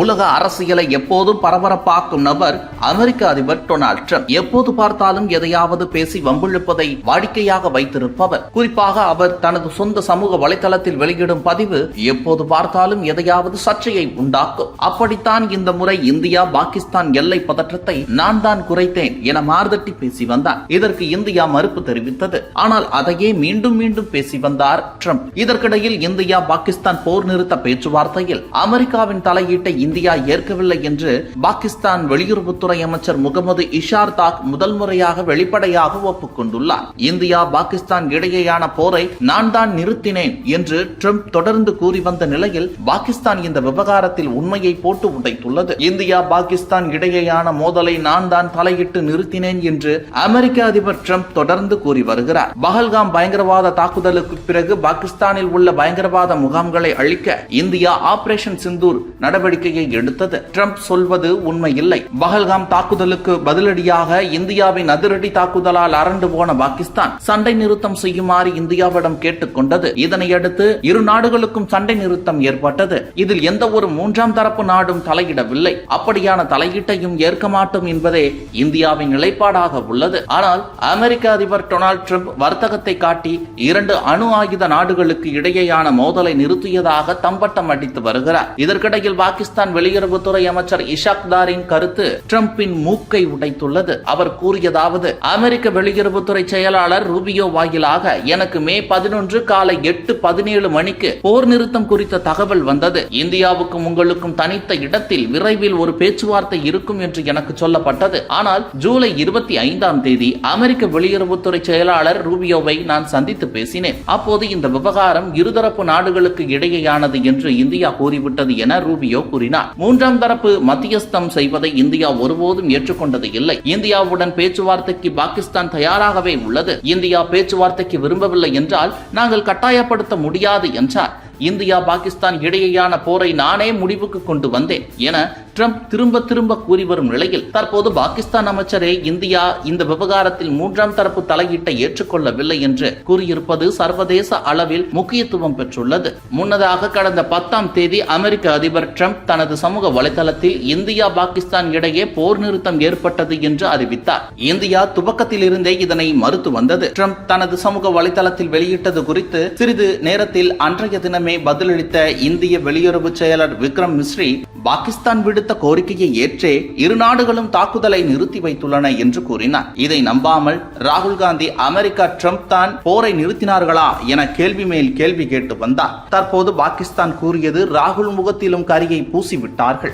உலக அரசியலை எப்போதும் பரபரப்பாக்கும் நபர் அமெரிக்க அதிபர் டொனால்ட் ட்ரம்ப். எப்போது பார்த்தாலும் எதையாவது பேசி வம்பிழுப்பதை வாடிக்கையாக வைத்திருப்பவர். குறிப்பாக அவர் தனது சொந்த சமூக வலைதளத்தில் வெளியிடும் பதிவு எப்போது பார்த்தாலும் எதையாவது சர்ச்சையை உண்டாக்கும். அப்படித்தான் இந்த முறை இந்தியா பாகிஸ்தான் எல்லை பதற்றத்தை நான் தான் குறைத்தேன் என மார்தட்டி பேசி வந்தார் இதற்கு இந்தியா மறுப்பு தெரிவித்தது. ஆனால் அதையே மீண்டும் மீண்டும் பேசி வந்தார் ட்ரம்ப். இதற்கிடையில் இந்தியா பாகிஸ்தான் போர் நிறுத்த பேச்சுவார்த்தையில் அமெரிக்காவின் தலையீட்டை இந்தியா ஏற்கவில்லை என்று பாகிஸ்தான் வெளியுறவுத்துறை அமைச்சர் முகமது இஷார் தாக் முதல் முறையாக வெளிப்படையாக ஒப்புக்கொண்டுள்ளார். இந்தியா பாகிஸ்தான் இடையேயான போரை நான் தான் நிறுத்தினேன் என்று ட்ரம்ப் தொடர்ந்து கூறி வந்த நிலையில் பாகிஸ்தான் இந்த விவகாரத்தில் உண்மையை போட்டு உடைத்துள்ளது. இந்தியா பாகிஸ்தான் இடையேயான மோதலை நான் தான் தலையிட்டு நிறுத்தினேன் என்று அமெரிக்க அதிபர் ட்ரம்ப் தொடர்ந்து கூறி வருகிறார். பஹல்காம் பயங்கரவாத தாக்குதலுக்கு பிறகு பாகிஸ்தானில் உள்ள பயங்கரவாத முகாம்களை அழிக்க இந்தியா ஆபரேஷன் சிந்தூர் நடவடிக்கையை எடுத்தது. ட்ரம்ப் சொல்வது உண்மையில்லை. பஹல்காம் தாக்குதலுக்கு பதிலடியாக இந்தியாவின் அதிரடி தாக்குதலால் அரண்டு போன பாகிஸ்தான். சண்டை நிறுத்தம் செய்யுமாறு இந்தியாவிடம் கேட்டுக்கொண்டது இதனையடுத்து இரு நாடுகளுக்கும் சண்டை நிறுத்தம் ஏற்பட்டது. இதில் எந்த ஒரு மூன்றாம் தரப்பு நாடும் தலையிடவில்லை. அப்படியான தலையீட்டையும் ஏற்க மாட்டோம் என்பதே இந்தியாவின் நிலைப்பாடாக உள்ளது. ஆனால் அமெரிக்க அதிபர் டொனால்ட் ட்ரம்ப் வர்த்தகத்தை காட்டி இரண்டு அணு ஆயுத நாடுகளுக்கு இடையேயான மோதலை நிறுத்தியதாக தம்பட்டம் அடித்து வருகிறார். இதற்கிடையில் பாகிஸ்தான் வெளியுறவுத்துறை அமைச்சர் இஷாக் தாரின் கருத்து டிரம்பின் மூக்கை உடைத்துள்ளது. அவர் கூறியதாவது அமெரிக்க வெளியுறவுத்துறை செயலாளர் ரூபியோ வாயிலாக எனக்கு மே பதினொன்று காலை எட்டு பதினேழு மணிக்கு போர் நிறுத்தம் குறித்த தகவல் வந்தது. இந்தியாவுக்கும் உங்களுக்கும் தனித்த இடத்தில் விரைவில் ஒரு பேச்சுவார்த்தை இருக்கும் என்று எனக்கு சொல்லப்பட்டது. ஆனால் ஜூலை இருபத்தி ஐந்தாம் தேதி அமெரிக்க வெளியுறவுத்துறை செயலாளர் ரூபியோவை நான் சந்தித்து பேசினேன். அப்போது இந்த விவகாரம் இருதரப்பு நாடுகளுக்கு இடையேயானது என்று இந்தியா கூறிவிட்டது என ரூபியோ கூறினார். மூன்றாம் தரப்பு மத்தியஸ்தம் செய்வதை இந்தியா ஒருபோதும் ஏற்றுக்கொண்டது இல்லை. இந்தியாவுடன் பேச்சுவார்த்தைக்கு பாகிஸ்தான் தயாராகவே உள்ளது. இந்தியா பேச்சுவார்த்தைக்கு விரும்பவில்லை என்றால் நாங்கள் கட்டாயப்படுத்த முடியாது என்றார். இந்தியா பாகிஸ்தான் இடையேயான போரை நானே முடிவுக்கு கொண்டு வந்தேன் என ட்ரம்ப் திரும்ப திரும்ப கூறி வரும் நிலையில் தற்போது பாகிஸ்தான் அமைச்சரே இந்தியா இந்த விவகாரத்தில் மூன்றாம் தரப்பு தலையீட்டை ஏற்றுக்கொள்ளவில்லை என்று கூறியிருப்பது சர்வதேச அளவில் முக்கியத்துவம் பெற்றுள்ளது. முன்னதாக கடந்த பத்தாம் தேதி அமெரிக்க அதிபர் ட்ரம்ப் தனது சமூக வலைதளத்தில் இந்தியா பாகிஸ்தான் இடையே போர் நிறுத்தம் ஏற்பட்டது என்று அறிவித்தார். இந்தியா துவக்கத்தில் இருந்தே இதனை மறுத்து வந்தது. ட்ரம்ப் தனது சமூக வலைதளத்தில் வெளியிட்டது குறித்து சிறிது நேரத்தில் அன்றைய தினமே பதிலளித்த இந்திய வெளியுறவு செயலர் விக்ரம் மிஸ்ரி பாகிஸ்தான் விடுத்த கோரிக்கையை ஏற்றே இரு நாடுகளும் தாக்குதலை நிறுத்தி வைத்துள்ளன என்று கூறினார். இதை நம்பாமல் ராகுல் காந்தி அமெரிக்கா ட்ரம்ப் தான் போரை நிறுத்தினார்களா என கேள்வி மேல் கேள்வி கேட்டு வந்தார். தற்போது பாகிஸ்தான் கூறியது ராகுல் முகத்திலும் கரியை பூசிவிட்டார்கள்.